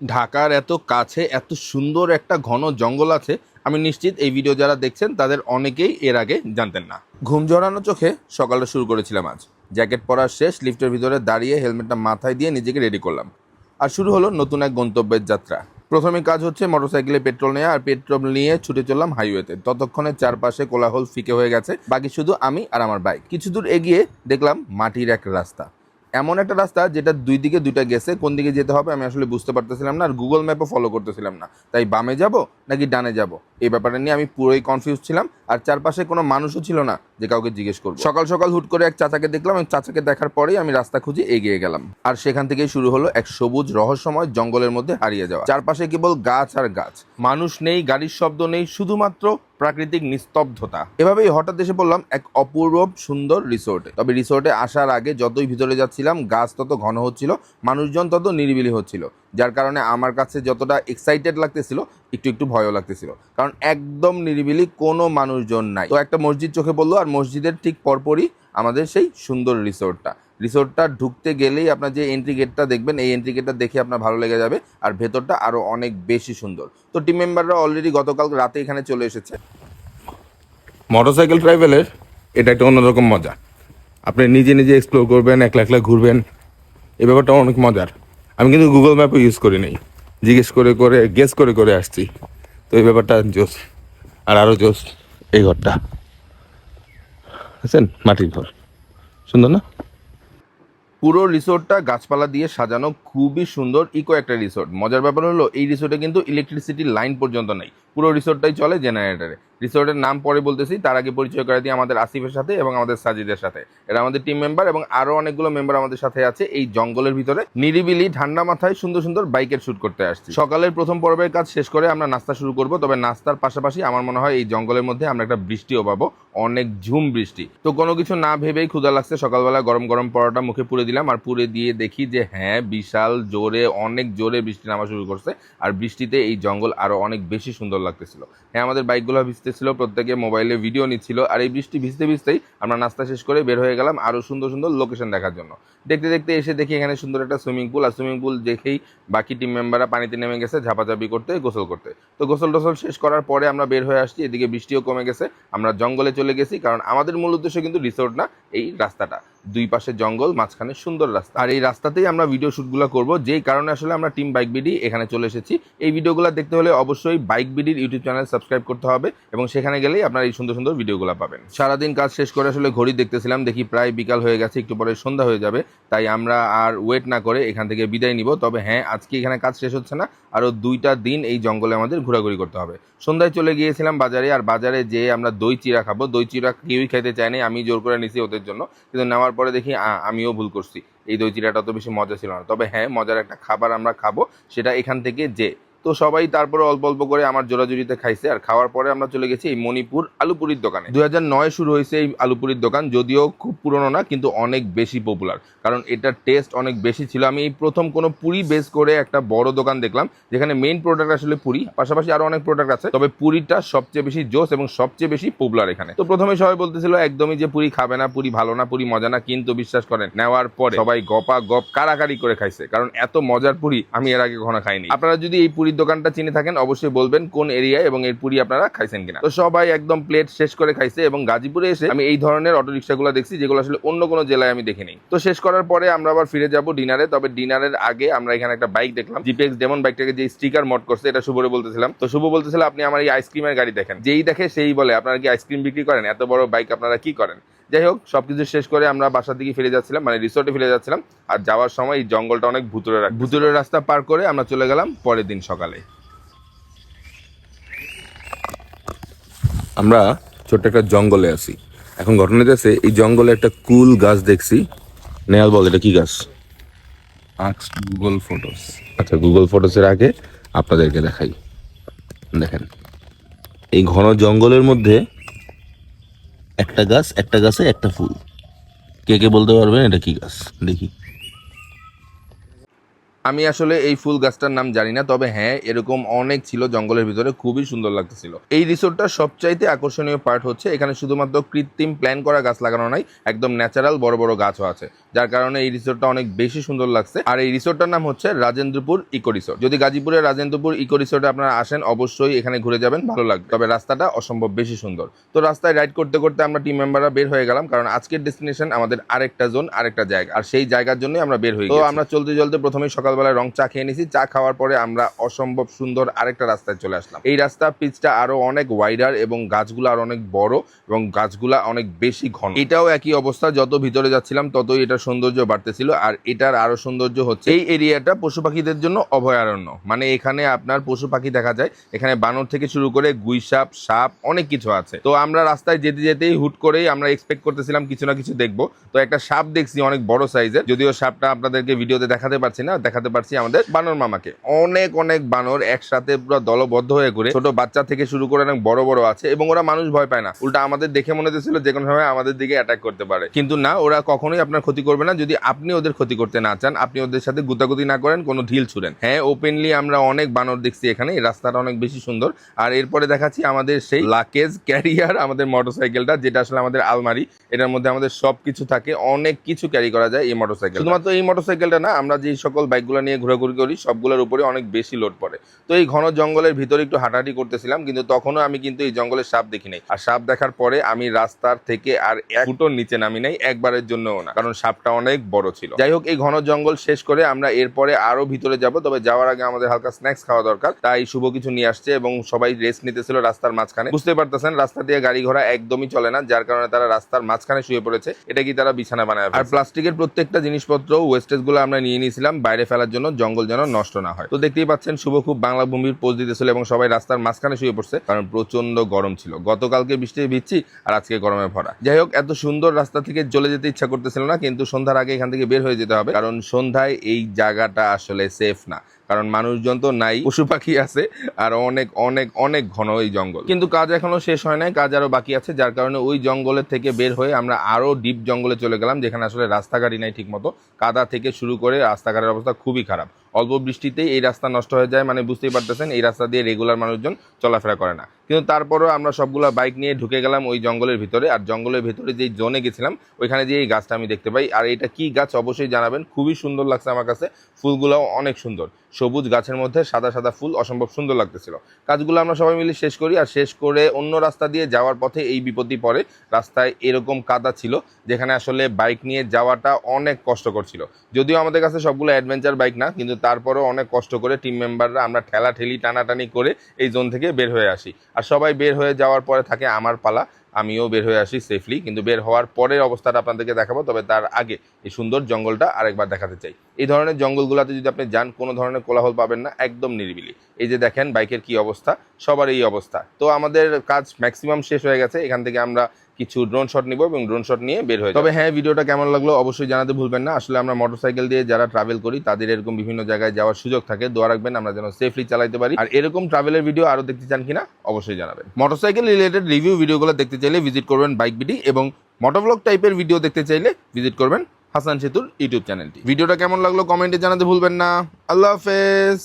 ঢাকার এত কাছে, এত সুন্দর একটা ঘন জঙ্গল আছে, আমি নিশ্চিত এই ভিডিও যারা দেখছেন, তাদের অনেকেই এর আগে জানতেন না। ঘুম জড়ানো চোখে সকালটা শুরু করেছিলাম আজ। জ্যাকেট পরার শেষ লিফটের ভিতরে দাঁড়িয়ে হেলমেটটা মাথায় দিয়ে নিজেকে রেডি করলাম। আর শুরু হলো নতুন এক গন্তব্যের যাত্রা। প্রথমে কাজ হচ্ছে মোটরসাইকেলে পেট্রোল নেওয়া আর পেট্রোল নিয়ে ছুটে চললাম হাইওয়েতে ততক্ষণে চারপাশে কোলাহল ফিকে হয়ে গেছে, বাকি শুধু আমি আর আমার বাইক কিছু দূর এগিয়ে দেখলাম মাটির এক রাস্তা। এমন একটা রাস্তা যেটা দুই দিকে দুইটা গেছে, কোন দিকে যেতে হবে আমি আসলে বুঝতে পারতেছিলাম না, আর গুগল ম্যাপও ফলো করতেছিলাম না। তাই বামে যাব নাকি ডানে যাব? এই ব্যাপারটা নিয়ে আমি পুরোই কনফিউজ ছিলাম, আর চারপাশে কোনো মানুষও ছিল না যে কাউকে জিজ্ঞেস করব। সকাল সকাল হুট করে এক চাচাকে দেখলাম এবং চাচাকে দেখার পরেই আমি রাস্তা খুঁজে এগিয়ে গেলাম। আর সেখান থেকেই শুরু হলো এক সবুজ রহস্যময় জঙ্গলের মধ্যে হারিয়ে যাওয়া। চারপাশে কেবল গাছ আর গাছ। মানুষ নেই, গাড়ির শব্দ নেই, শুধুমাত্র প্রাকৃতিক নিস্তব্ধতা। এভাবেই হঠাৎ এসে পড়লাম এক অপূর্ব সুন্দর রিসোর্টে তবে রিসোর্টে আসার আগে যতই ভিতরে যাচ্ছিলাম, গাছ তত ঘন হচ্ছিল, মানুষজন তত নিরিবিলি হচ্ছিল, যার কারণে আমার কাছে যতটা এক্সাইটেড লাগতেছিল, একটু একটু ভয়ও লাগতেছিল। কারণ একদম নিরিবিলি কোনো মানুষজন নাই। তো একটা মসজিদ চোখে পড়ল, আর মসজিদের ঠিক পরপরই আমাদের সেই সুন্দর রিসোর্টটা রিসোর্টটা ঢুকতে গেলেই আপনার যে এন্ট্রি গেটটা দেখবেন, এই এন্ট্রি গেটটা দেখে আপনার ভালো লেগে যাবে, আর ভেতরটা আরও অনেক বেশি সুন্দর। তো টিম মেম্বাররা অলরেডি গতকাল রাতে এখানে চলে এসেছে। মোটরসাইকেল ট্রাইভেলের এটা একটা অন্যরকম মজা। আপনি নিজে নিজে এক্সপ্লোর করবেন, একলা একলা ঘুরবেন এই ব্যাপারটা অনেক মজার। আমি কিন্তু গুগল ম্যাপও ইউজ করি নাই। জিজ্ঞেস করে করে গেস করে করে আসছি। তো এই ব্যাপারটা জোস আর আরও জোস এই ঘরটা। আছেন? মাটির ঘর। সুন্দর না? পুরো রিসোর্টটা গাছপালা দিয়ে সাজানো, খুবই সুন্দর ইকো একটা রিসোর্ট। মজার ব্যাপার হলো, এই রিসোর্টে কিন্তু ইলেকট্রিসিটির লাইন পর্যন্ত নেই। পুরো রিসোর্টটাই চলে জেনারেটরে। রিসোর্টের নাম পরে বলতেছি, তার আগে পরিচয় করে দিই আমাদের আসিফের সাথে এবং আমাদের সাজিদের সাথে। এরা আমাদের টিম মেম্বার এবং আরও অনেকগুলো মেম্বার আমাদের সাথে আছে এই জঙ্গলের ভিতরে। নিরিবিলি, ঠান্ডা মাথায় সুন্দর সুন্দর বাইকের শ্যুট করতে আসছি। সকালের প্রথম পর্বের কাজ শেষ করে আমরা নাস্তা শুরু করব, তবে নাস্তার পাশাপাশি আমার মনে হয় এই জঙ্গলের মধ্যে আমরা একটা বৃষ্টিও পাবো, অনেক ঝুম বৃষ্টি। তো কোনো কিছু না ভেবেই ক্ষুধা লাগছে, সকালবেলা গরম গরম পরোটা মুখে পুরে দিলাম আর পুরে দিয়ে দেখি যে হ্যাঁ বিশাল জোরে, অনেক জোরে বৃষ্টি নামা শুরু করছে। আর বৃষ্টিতে এই জঙ্গল আরও অনেক বেশি সুন্দর লাগতেছিল। হ্যাঁ আমাদের বাইকগুলো ভিজতেছিল, প্রত্যেকে মোবাইলে ভিডিও নিচ্ছিল, আর এই বৃষ্টি ভিজতে ভিজতেই আমরা নাস্তা শেষ করে বের হয়ে গেলাম আরও সুন্দর সুন্দর লোকেশন দেখার জন্য। দেখতে দেখতে এসে দেখি এখানে সুন্দর একটা সুইমিং পুল আর সুইমিং পুল দেখেই বাকি টিম মেম্বাররা পানিতে নেমে গেছে, ঝাপাঝাপি করতে, গোসল করতে। তো গোসল টোসল শেষ করার পরে আমরা বের হয়ে আসছি, এদিকে বৃষ্টিও কমে গেছে, আমরা জঙ্গলে চলে গেছি, কারণ আমাদের মূল উদ্দেশ্য কিন্তু রিসোর্ট না, এই রাস্তাটা। দুই পাশে জঙ্গল, মাঝখানে সুন্দর রাস্তা। আর এই রাস্তাতেই আমরা ভিডিও শ্যুটগুলো করব। যেই কারণে আসলে আমরা টিম বাইক বিডি এখানে চলে এসেছি। এই ভিডিওগুলো দেখতে হলে অবশ্যই বাইক বিডির ইউটিউব চ্যানেল সাবস্ক্রাইব করতে হবে এবং সেখানে গেলেই আপনারা এই সুন্দর সুন্দর ভিডিওগুলো পাবেন। সারাদিন কাজ শেষ করে আসলে ঘড়ি দেখতেছিলাম, দেখি প্রায় বিকাল হয়ে গেছে, একটু পরে সন্ধ্যা হয়ে যাবে। তাই আমরা আর ওয়েট না করে এখান থেকে বিদায় নিব। তবে হ্যাঁ আজকে এখানে কাজ শেষ হচ্ছে না। আরও দুইটা দিন এই জঙ্গলে আমাদের ঘোরাঘুরি করতে হবে। সন্ধ্যায় চলে গিয়েছিলাম বাজারে, আর বাজারে যেয়ে আমরা দই চিরা খাব। দই চিরা কেউই খেতে চায়নি। আমি জোর করে নিছি ওদের জন্য। কিন্তু নেওয়ার পরে দেখি আমিও ভুল করছি। এই দই চিরাটা অত বেশি মজা ছিল না। তবে হ্যাঁ মজার একটা খাবার আমরা খাব, সেটা এখান থেকে যে তো সবাই তারপরে অল্প অল্প করে আমার জোড়াজুড়িতে খাইছে। আর খাওয়ার পরে আমরা চলে গেছি এই মণিপুর আলুপুরির দোকানে। হাজার নয় শুরু হয়েছে এই আলুপুরির দোকান, যদিও খুব পুরনো না, কিন্তু অনেক বেশি পপুলার কারণ এটার টেস্ট অনেক বেশি ছিল। আমি এই প্রথম কোনো পুরি বেস করে একটা বড় দোকান দেখলাম, যেখানে মেইন প্রোডাক্ট আসলে পুরি, পাশাপাশি আরও অনেক প্রোডাক্ট আছে। তবে পুরিটা সবচেয়ে বেশি জোস এবং সবচেয়ে বেশি পপুলার এখানে। তো প্রথমে সবাই বলতেছিল, একদমই যে পুরি খাবে না, পুরি ভালো না, পুরি মজা না, কিন্তু বিশ্বাস করেন, নেওয়ার পরে সবাই গপা গপ কারাকারি করে খাইছে। কারণ এত মজার পুরি আমি এর আগে কখনো খাইনি। আপনারা যদি এই পুরীর দোকানটা চিনে থাকেন, অবশ্যই বলবেন কোন এরিয়ায় এবং এর পুরি আপনারা খাইছেন কিনা। তো সবাই একদম প্লেট শেষ করে খাইছে এবং গাজীপুরে এসে আমি এই ধরনের অটো রিক্সাগুলো দেখছি, যেগুলো আসলে অন্য কোনো জেলায় আমি দেখিনি। তো শেষ করার পরে আমরা আবার ফিরে যাব ডিনারে, তবে ডিনারের আগে আমরা এখানে একটা বাইক দেখলাম, জিপিএক্স ডেমন বাইকটাকে যে স্টিকার মড করছে, এটা শুভরে বলতেছিলাম। তো শুভ বলতেছিল, আপনি আমার এই আইসক্রিমের গাড়ি দেখেন। যেই দেখে সেই বলে, আপনারা কি আইসক্রিম বিক্রি করেন? এত বড় বাইক আপনারা কি করেন? যাই হোক সব কিছু শেষ করে আমরা বাসার দিকে ফিরে যাচ্ছিলাম মানে রিসোর্টে ফিরে যাচ্ছিলাম। আর যাওয়ার সময় এই জঙ্গলটা অনেক ভুতুরে ভুতুরের রাস্তা পার করে আমরা চলে গেলাম পরের দিন সকালে। আমরা ছোট্ট একটা জঙ্গলে আছি। এখন ঘটনা যাচ্ছে এই জঙ্গলে একটা কুল গাছ দেখছি। নেয়াল বল এটা কি গাছ? আক্স গুগল ফটোস আচ্ছা গুগল ফটোসের আগে আপনাদেরকে দেখাই। দেখেন এই ঘন জঙ্গলের মধ্যে একটা গাছ একটা গাছে একটা ফুল। কে কে বলতে পারবেন? এটা কি গাছ? দেখি। আমি আসলে এই ফুল গাছটার নাম জানি না, তবে হ্যাঁ এরকম অনেক ছিল জঙ্গলের ভিতরে, খুবই সুন্দর লাগতেছিল। এই রিসোর্টটার সবচাইতে আকর্ষণীয় পার্ট হচ্ছে, এখানে শুধুমাত্র কৃত্রিম প্ল্যান করা গাছ লাগানো নাই, একদম ন্যাচারাল বড় বড় গাছও আছে। যার কারণে এই রিসোর্টটা অনেক বেশি সুন্দর লাগছে। আর এই রিসোর্টটার নাম হচ্ছে রাজেন্দ্রপুর ইকো রিসোর্ট। যদি গাজীপুরের রাজেন্দ্রপুর ইকো রিসোর্টে আপনারা আসেন, অবশ্যই এখানে ঘুরে যাবেন, ভালো লাগবে। তবে রাস্তাটা অসম্ভব বেশি সুন্দর। তো রাস্তায় রাইড করতে করতে আমরা টিম মেম্বাররা বের হয়ে গেলাম, কারণ আজকের ডেস্টিনেশন আমাদের আরেকটা জোন আরেকটা জায়গা। আর সেই জায়গার জন্য আমরা বের হয়ে তো আমরা চলতে চলতে প্রথমেই সকালবেলায় রং চা খেয়ে নিয়েছি চা খাওয়ার পরে আমরা অসম্ভব সুন্দর আরেকটা রাস্তায় চলে আসলাম। এই রাস্তা পিচটা আরও অনেক ওয়াইডার এবং গাছগুলো আর অনেক বড় এবং গাছগুলা অনেক বেশি ঘন। এটাও একই অবস্থা, যত ভিতরে যাচ্ছিলাম ততই এটা সৌন্দর্য বাড়তেছিল আর এটার আরও সৌন্দর্য হচ্ছে এই এরিয়াটা পশু পাখিদের জন্য অভয়ারণ্য। মানে এখানে আপনার পশু পাখি দেখা যায়, এখানে বানর থেকে শুরু করে গুইসাপ সাপ অনেক কিছু আছে। তো আমরা রাস্তায় যেতে যেতেই হুট করেই আমরা এক্সপেক্ট করতেছিলাম কিছু না কিছু দেখব। তো একটা সাপ দেখছি অনেক বড় সাইজের যদিও সাপটা আপনাদেরকে ভিডিওতে দেখাতে পারছি না দেখাতে পারছি আমাদের বানর মামাকে। অনেক অনেক বানর একসাথে পুরো দলবদ্ধ হয়ে করে ছোট বাচ্চা থেকে শুরু করে অনেক বড় বড় আছে এবং ওরা মানুষ ভয় পায় না। উল্টা আমাদের দেখে মনে হচ্ছিল যে কোনো সময় আমাদের দিকে অ্যাটাক করতে পারে। কিন্তু না, ওরা কখনোই আপনার ক্ষতি করবে না। যদি আপনি ওদের ক্ষতি করতে না চান, আপনি ওদের সাথে গুতাগুতি না করেন, কোনো ঢিল ছুড়েন। হ্যাঁ ওপেনলি আমরা অনেক বানর দেখছি এখানে। রাস্তাটা অনেক বেশি সুন্দর। আর এরপরে দেখাচ্ছি আমাদের সেই লাকেজ ক্যারিয়ার আমাদের মোটরসাইকেলটা যেটা আসলে আমাদের আলমারি। এটার মধ্যে আমাদের সব কিছু থাকে। অনেক কিছু ক্যারি করা যায় এই মোটরসাইকেল শুধুমাত্র এই মোটরসাইকেলটা না, আমরা যে সকল বাইকগুলো নিয়ে ঘোরাঘুরি করি, সবগুলোর উপরে অনেক বেশি লোড পড়ে। তো এই ঘন জঙ্গলের ভিতরে একটু হাঁটাহাঁটি করতেছিলাম, কিন্তু তখনও আমি কিন্তু এই জঙ্গলের সাপ দেখি নাই। আর সাপ দেখার পরে আমি রাস্তার থেকে আর এক ফুটোর নিচে নামি নাই, একবারের জন্যও না, কারণ সাপটা অনেক বড় ছিল। যাই হোক, এই ঘন জঙ্গল শেষ করে আমরা এরপরে আরও ভিতরে যাব, তবে যাওয়ার আগে আমাদের হালকা স্ন্যাক্স খাওয়া দরকার, তাই শুভ কিছু নিয়ে আসছে এবং সবাই রেস্ট নিতেছিল রাস্তার মাঝখানে। বুঝতে পারতেছেন, রাস্তা দিয়ে গাড়ি ঘোড়া একদমই চলে না, যার কারণে তারা রাস্তার মাঝখানে শুয়ে পড়েছে, এটা কি তারা বিছানা বানায় আর প্লাস্টিকের প্রত্যেকটা জিনিসপত্র ওয়েস্টেজগুলো আমরা নিয়ে নিয়েছিলাম, বাইরে ফেলার জন্য জঙ্গল যেন নষ্ট না হয়। তো দেখতেই পাচ্ছেন, শুভ খুব বাংলা ভূমির পোজ দিতেছিল এবং সবাই রাস্তার মাঝখানে শুয়ে পড়ছে, কারণ প্রচণ্ড গরম ছিল। গতকালকে বৃষ্টি ভিচ্ছি আর আজকে গরমে ভরা। যাই হোক, এত সুন্দর রাস্তা থেকে চলে যেতে ইচ্ছা করতেছিল না, কিন্তু সন্ধ্যার আগে এখান থেকে বের হয়ে যেতে হবে, কারণ সন্ধ্যায় এই জায়গাটা আসলে সেফ না। কারণ মানুষজন তো নাই, পশু পাখি আছে, আর অনেক অনেক অনেক ঘন ওই জঙ্গল। কিন্তু কাজ এখনও শেষ হয় নাই, কাজ আরও বাকি আছে, যার কারণে ওই জঙ্গলের থেকে বের হয়ে আমরা আরও ডিপ জঙ্গলে চলে গেলাম, যেখানে আসলে রাস্তাঘাটই নাই ঠিক মতো কাদা থেকে শুরু করে রাস্তাঘাটের অবস্থা খুবই খারাপ। অল্প বৃষ্টিতেই এই রাস্তা নষ্ট হয়ে যায় মানে বুঝতেই পারতেছেন, এই রাস্তা দিয়ে রেগুলার মানুষজন চলাফেরা করে না। কিন্তু তারপরও আমরা সবগুলা বাইক নিয়ে ঢুকে গেলাম ওই জঙ্গলের ভিতরে, আর জঙ্গলের ভিতরে যেই জোনে গেছিলাম, ওইখানে যে এই গাছটা আমি দেখতে পাই, আর এটা কি গাছ অবশ্যই জানাবেন, খুবই সুন্দর লাগছে আমার কাছে, ফুলগুলোও অনেক সুন্দর। সবুজ গাছের মধ্যে সাদা সাদা ফুল অসম্ভব সুন্দর লাগতেছিল। কাজগুলো আমরা সবাই মিলে শেষ করি, আর শেষ করে অন্য রাস্তা দিয়ে যাওয়ার পথে এই বিপত্তি পড়ে রাস্তায় এরকম কাদা ছিল, যেখানে আসলে বাইক নিয়ে যাওয়াটা অনেক কষ্টকর ছিল। যদিও আমাদের কাছে সবগুলো অ্যাডভেঞ্চার বাইক না, কিন্তু তারপরেও অনেক কষ্ট করে টিম মেম্বাররা আমরা ঠেলা ঠেলি টানাটানি করে এই জোন থেকে বের হয়ে আসি। আর সবাই বের হয়ে যাওয়ার পরে থাকে আমার পালা, আমিও বের হয়ে আসি সেফলি কিন্তু বের হওয়ার পরের অবস্থাটা আপনাদেরকে দেখাবো, তবে তার আগে এই সুন্দর জঙ্গলটা আরেকবার দেখাতে চাই। এই ধরনের জঙ্গলগুলোতে যদি আপনি যান, কোনো ধরনের কোলাহল পাবেন না, একদম নিরিবিলি। এই যে দেখেন বাইকের কি অবস্থা, সবার এই অবস্থা। তো আমাদের কাজ ম্যাক্সিমাম শেষ হয়ে গেছে, এখান থেকে আমরা কিছু ড্রোন শট নিব এবং ড্রোন শট নিয়ে বের হয়ে তবে হ্যাঁ ভিডিওটা কেমন লাগল অবশ্যই জানাতে ভুলবেন না। আসলে আমরা মোটরসাইকেল দিয়ে যারা ট্রাভেল করি, তাদের এরকম বিভিন্ন জায়গায় যাওয়ার সুযোগ থাকে। দোয়া রাখবেন, আমরা যেন সেফলি চালাইতে পারি। আর এরকম ট্রাভেলের ভিডিও আরও দেখতে চান কিনা, অবশ্যই জানাবেন। মোটরসাইকেল রিলেটেড রিভিউ ভিডিওগুলো দেখতে চাইলে ভিজিট করবেন বাইক বিডি এবং মোটোব্লগ টাইপের ভিডিও দেখতে চাইলে ভিজিট করবেন হাসান সেতুর ইউটিউব চ্যানেলটি ভিডিওটা কেমন লাগল কমেন্টে জানাতে ভুলবেন না। আল্লাহ হাফেজ।